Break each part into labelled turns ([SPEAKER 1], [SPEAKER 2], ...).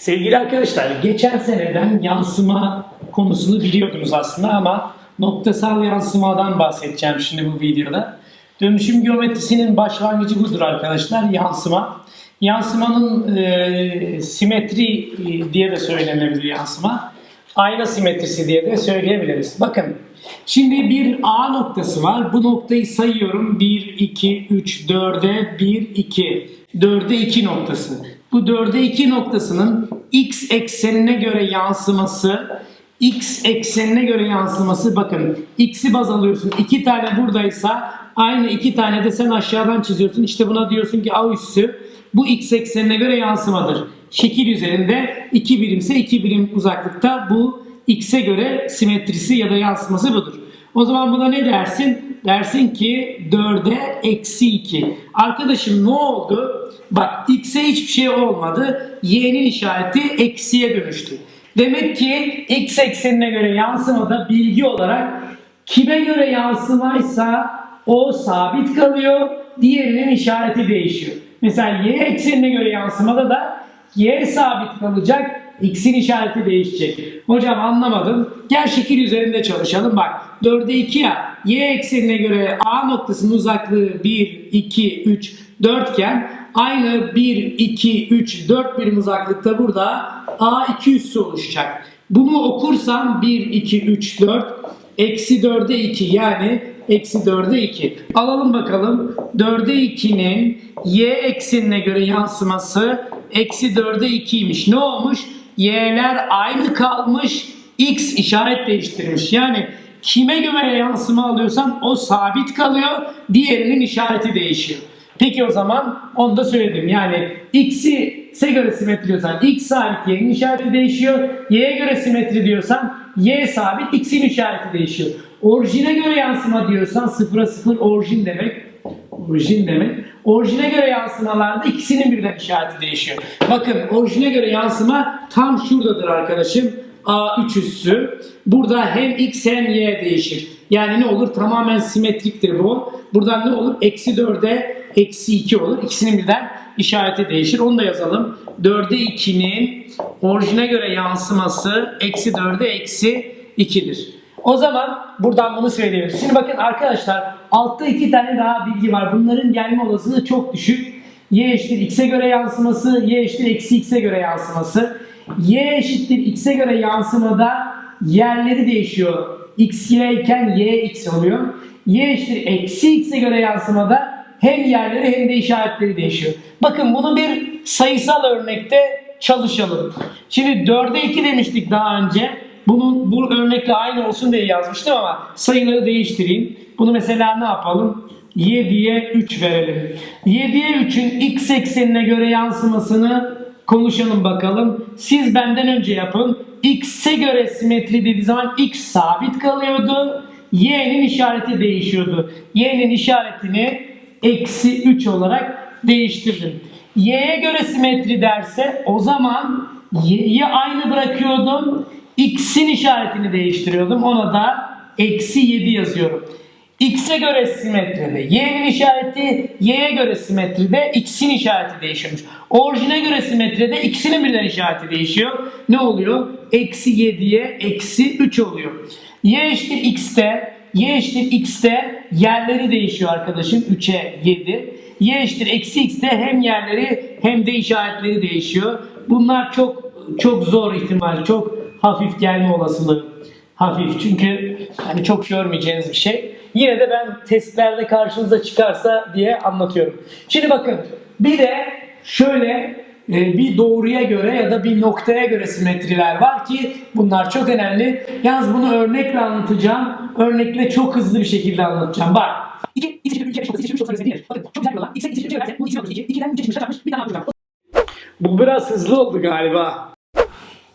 [SPEAKER 1] Sevgili arkadaşlar, geçen seneden yansıma konusunu biliyordunuz aslında ama noktasal yansımadan bahsedeceğim şimdi bu videoda. Dönüşüm geometrisinin başlangıcı budur arkadaşlar, yansıma. Yansımanın e, simetri e, diye de söylenebilir yansıma. Ayna simetrisi diye de söyleyebiliriz. Bakın, şimdi bir A noktası var. Bu noktayı sayıyorum. 1, 2, 3, 4'e 1, 2. 4'e 2 noktası. Bu 4'e 2 noktasının x eksenine göre yansıması x eksenine göre yansıması bakın x'i baz alıyorsun. 2 tane buradaysa aynı 2 tane de sen aşağıdan çiziyorsun. İşte buna diyorsun ki a üssü bu x eksenine göre yansımadır. Şekil üzerinde 2 birimse 2 birim uzaklıkta bu x'e göre simetrisi ya da yansıması budur. O zaman buna ne dersin? Dersin ki 4'e eksi 2. Arkadaşım ne oldu? Bak x'e hiçbir şey olmadı. Y'nin işareti eksiye dönüştü. Demek ki x eksenine göre yansımada bilgi olarak kime göre yansımaysa o sabit kalıyor. Diğerinin işareti değişiyor. Mesela y eksenine göre yansımada da y sabit kalacak. X'in işareti değişecek. Hocam anlamadım. Gel şekil üzerinde çalışalım. Bak 4'e 2 ya. Y eksenine göre A noktasının uzaklığı 1, 2, 3, 4 iken aynı 1, 2, 3, 4 birim uzaklıkta burada A 2 üssü oluşacak. Bunu okursam 1, 2, 3, 4 eksi 4'e 2 yani eksi 4'e 2. Alalım bakalım. 4'e 2'nin y eksenine göre yansıması eksi 4'e 2'ymiş. Ne olmuş? Y'ler aynı kalmış. X işaret değiştirmiş. Yani kime göre yansıma alıyorsan o sabit kalıyor. Diğerinin işareti değişiyor. Peki o zaman onu da söyledim. Yani x'e göre simetri diyorsan x sabit y'nin işareti değişiyor. Y'ye göre simetri diyorsan y sabit x'in işareti değişiyor. Orijine göre yansıma diyorsan sıfıra sıfır orijin demek. Orijin demek. Orijine göre yansımalarda ikisinin birden işareti değişiyor. Bakın orijine göre yansıma tam şuradadır arkadaşım. A3 üssü. Burada hem x hem y değişir. Yani ne olur? Tamamen simetriktir bu. Buradan ne olur? Eksi 4'e eksi 2 olur. İkisinin birden işareti değişir. Onu da yazalım. 4'e 2'nin orijine göre yansıması eksi 4'e eksi 2'dir. O zaman buradan bunu söyleyebiliriz. Şimdi bakın arkadaşlar altta iki tane daha bilgi var. Bunların gelme olasılığı çok düşük. Y eşittir x'e göre yansıması, y eşittir eksi x'e göre yansıması. Y eşittir x'e göre yansımada yerleri değişiyor. x y iken y x oluyor. Y eşittir eksi x'e göre yansımada hem yerleri hem de işaretleri değişiyor. Bakın bunu bir sayısal örnekte çalışalım. Şimdi 4'e 2 demiştik daha önce. Bunu bu örnekle aynı olsun diye yazmıştım ama sayıları değiştireyim. Bunu mesela ne yapalım? 7'ye 3 verelim. 7'ye 3'ün x eksenine göre yansımasını konuşalım bakalım. Siz benden önce yapın. X'e göre simetri dediği zaman x sabit kalıyordu. Y'nin işareti değişiyordu. Y'nin işaretini eksi 3 olarak değiştirdim. Y'ye göre simetri derse o zaman y'yi aynı bırakıyordum. X'in işaretini değiştiriyordum. Ona da eksi 7 yazıyorum. X'e göre simetride y'nin işareti, y'ye göre simetride x'in işareti değişiyormuş. Orijine göre simetride x'inin birden işareti değişiyor. Ne oluyor? Eksi 7'ye eksi 3 oluyor. y eşittir x'te, y eşittir x'te yerleri değişiyor arkadaşım. 3'e 7. y eşittir eksi x'te hem yerleri hem de işaretleri değişiyor. Bunlar çok çok zor ihtimal, çok hafif gelme olasılığı. Hafif çünkü hani çok görmeyeceğiniz bir şey. Yine de ben testlerde karşınıza çıkarsa diye anlatıyorum. Şimdi bakın bir de şöyle bir doğruya göre ya da bir noktaya göre simetriler var ki bunlar çok önemli. Yalnız bunu örnekle anlatacağım. Örnekle çok hızlı bir şekilde anlatacağım. Bak.
[SPEAKER 2] 2, x eşittir 3, 5 noktası eşittir 3 noktası nedir? Bakın çok güzel bir yol var. X'e x eşittir 3'e verse bu 2 noktası 2. 2'den 3'e çıkmış kaç Bir tane yapacağım.
[SPEAKER 1] Bu biraz hızlı oldu galiba.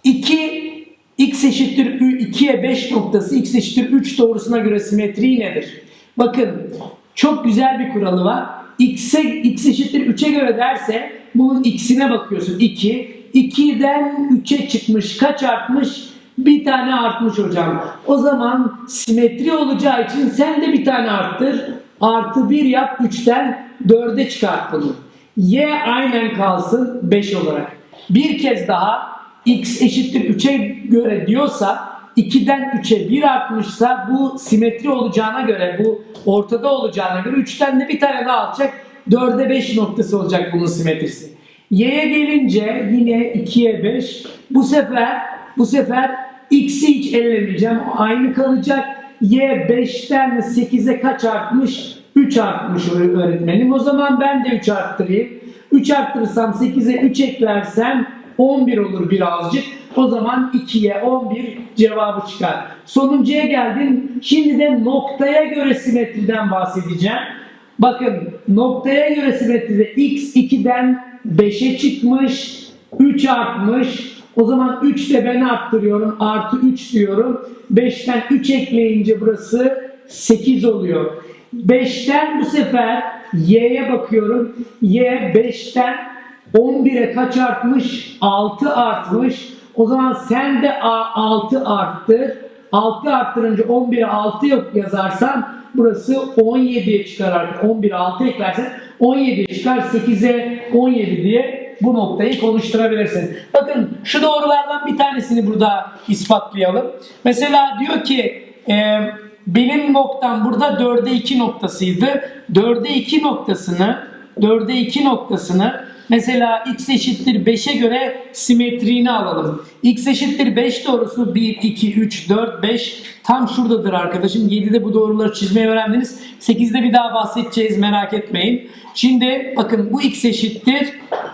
[SPEAKER 1] 2 x eşittir 2'ye 5 noktası x eşittir 3 doğrusuna göre simetri nedir? Bakın çok güzel bir kuralı var. x'e x eşittir 3'e göre derse bunun x'ine bakıyorsun 2. 2'den 3'e çıkmış kaç artmış? Bir tane artmış hocam. O zaman simetri olacağı için sen de bir tane arttır. Artı 1 yap 3'ten 4'e çıkart bunu. Y aynen kalsın 5 olarak. Bir kez daha x eşittir 3'e göre diyorsa 2'den 3'e 1 artmışsa bu simetri olacağına göre bu ortada olacağına göre 3'ten de bir tane daha alacak. 4'e 5 noktası olacak bunun simetrisi. Y'ye gelince yine 2'ye 5. Bu sefer bu sefer x'i hiç ellemeyeceğim. Aynı kalacak. Y 5'ten 8'e kaç artmış? 3 artmış öğretmenim. O zaman ben de 3 arttırayım. 3 arttırırsam 8'e 3 eklersem 11 olur birazcık. O zaman 2'ye 11 cevabı çıkar. Sonuncuya geldim. Şimdi de noktaya göre simetriden bahsedeceğim. Bakın noktaya göre simetride x 2'den 5'e çıkmış, 3 artmış. O zaman 3 de ben arttırıyorum. Artı 3 diyorum. 5'ten 3 ekleyince burası 8 oluyor. 5'ten bu sefer y'ye bakıyorum. Y 5'ten 11'e kaç artmış? 6 artmış. O zaman sen de A- 6 arttır. 6 arttırınca 11'e 6 yok yazarsan burası 17'ye çıkar artık. 11'e 6 eklersen 17'ye çıkar. 8'e 17 diye bu noktayı konuşturabilirsin. Bakın şu doğrulardan bir tanesini burada ispatlayalım. Mesela diyor ki e, benim noktam burada 4'e 2 noktasıydı. 4'e 2 noktasını 4'e 2 noktasını mesela x eşittir 5'e göre simetriğini alalım. x eşittir 5 doğrusu 1, 2, 3, 4, 5 tam şuradadır arkadaşım. 7'de bu doğruları çizmeyi öğrendiniz. 8'de bir daha bahsedeceğiz merak etmeyin. Şimdi bakın bu x eşittir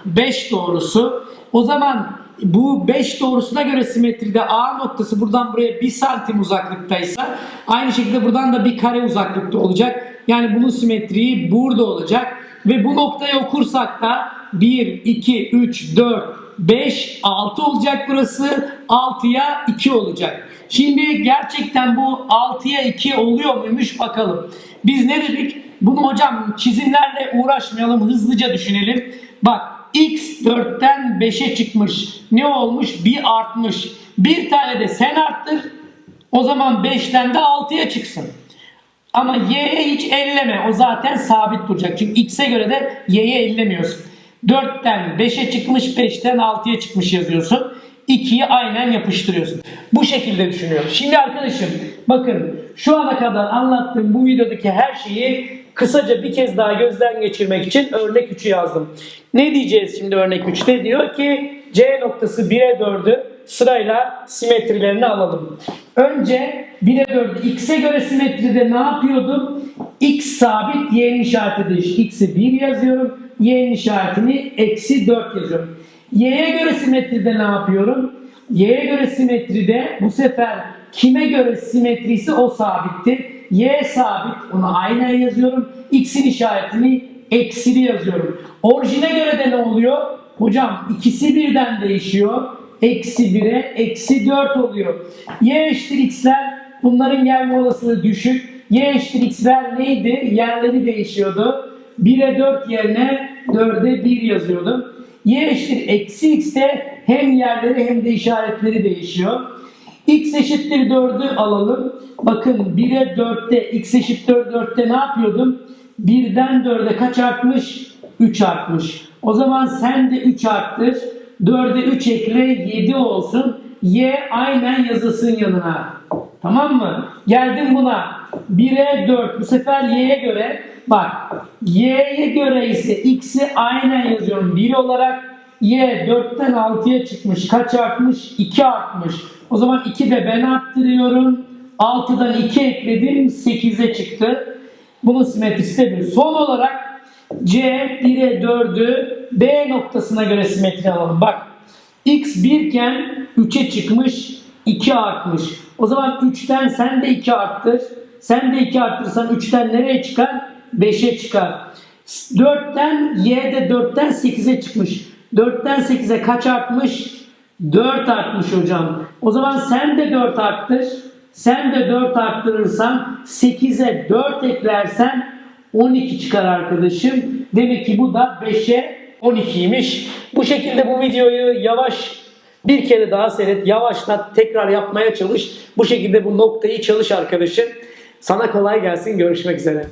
[SPEAKER 1] 5 doğrusu. O zaman bu 5 doğrusuna göre simetride A noktası buradan buraya 1 santim uzaklıktaysa aynı şekilde buradan da bir kare uzaklıkta olacak. Yani bunun simetriği burada olacak. Ve bu noktayı okursak da 1, 2, 3, 4, 5, 6 olacak burası. 6'ya 2 olacak. Şimdi gerçekten bu 6'ya 2 oluyor muymuş bakalım. Biz ne dedik? Bunu hocam çizimlerle uğraşmayalım hızlıca düşünelim. Bak x 4'ten 5'e çıkmış. Ne olmuş? Bir artmış. Bir tane de sen arttır. O zaman 5'ten de 6'ya çıksın. Ama y'ye hiç elleme. O zaten sabit duracak. Çünkü x'e göre de y'ye ellemiyorsun. 4'ten 5'e çıkmış, 5'ten 6'ya çıkmış yazıyorsun. 2'yi aynen yapıştırıyorsun. Bu şekilde düşünüyorum. Şimdi arkadaşım bakın şu ana kadar anlattığım bu videodaki her şeyi kısaca bir kez daha gözden geçirmek için örnek 3'ü yazdım. Ne diyeceğiz şimdi örnek 3'te? Diyor ki C noktası 1'e 4'ü sırayla simetrilerini alalım. Önce 1'e 4'ü x'e göre simetride ne yapıyordum? x sabit, y'nin işareti değiş. x'i 1 yazıyorum. y'nin işaretini eksi 4 yazıyorum. y'ye göre simetride ne yapıyorum? y'ye göre simetride bu sefer kime göre simetrisi o sabitti. y sabit, onu aynen yazıyorum. x'in işaretini eksili yazıyorum. Orijine göre de ne oluyor? Hocam ikisi birden değişiyor. Eksi 1'e eksi 4 oluyor. Y eşittir x'ler bunların gelme olasılığı düşük. Y eşittir x'ler neydi? Yerleri değişiyordu. 1'e 4 yerine 4'e 1 yazıyordum. Y eşittir eksi x'te hem yerleri hem de işaretleri değişiyor. x eşittir 4'ü alalım. Bakın 1'e 4'te x eşittir 4'te ne yapıyordum? 1'den 4'e kaç artmış? 3 artmış. O zaman sen de 3 arttır. 4'e 3 ekle 7 olsun. Y aynen yazısın yanına. Tamam mı? Geldim buna. 1'e 4. Bu sefer y'ye göre bak. Y'ye göre ise x'i aynen yazıyorum. 1 olarak y 4'ten 6'ya çıkmış. Kaç artmış? 2 artmış. O zaman 2 de ben arttırıyorum. 6'dan 2 ekledim. 8'e çıktı. Bunun simetrisi de bir. Son olarak C 1'e 4'ü B noktasına göre simetri alalım. Bak x 1 iken 3'e çıkmış 2 artmış. O zaman 3'ten sen de 2 arttır. Sen de 2 arttırırsan 3'ten nereye çıkar? 5'e çıkar. 4'ten y de 4'ten 8'e çıkmış. 4'ten 8'e kaç artmış? 4 artmış hocam. O zaman sen de 4 arttır. Sen de 4 arttırırsan 8'e 4 eklersen 12 çıkar arkadaşım. Demek ki bu da 5'e 12'ymiş. Bu şekilde bu videoyu yavaş bir kere daha seyret. Yavaşlat tekrar yapmaya çalış. Bu şekilde bu noktayı çalış arkadaşım. Sana kolay gelsin. Görüşmek üzere.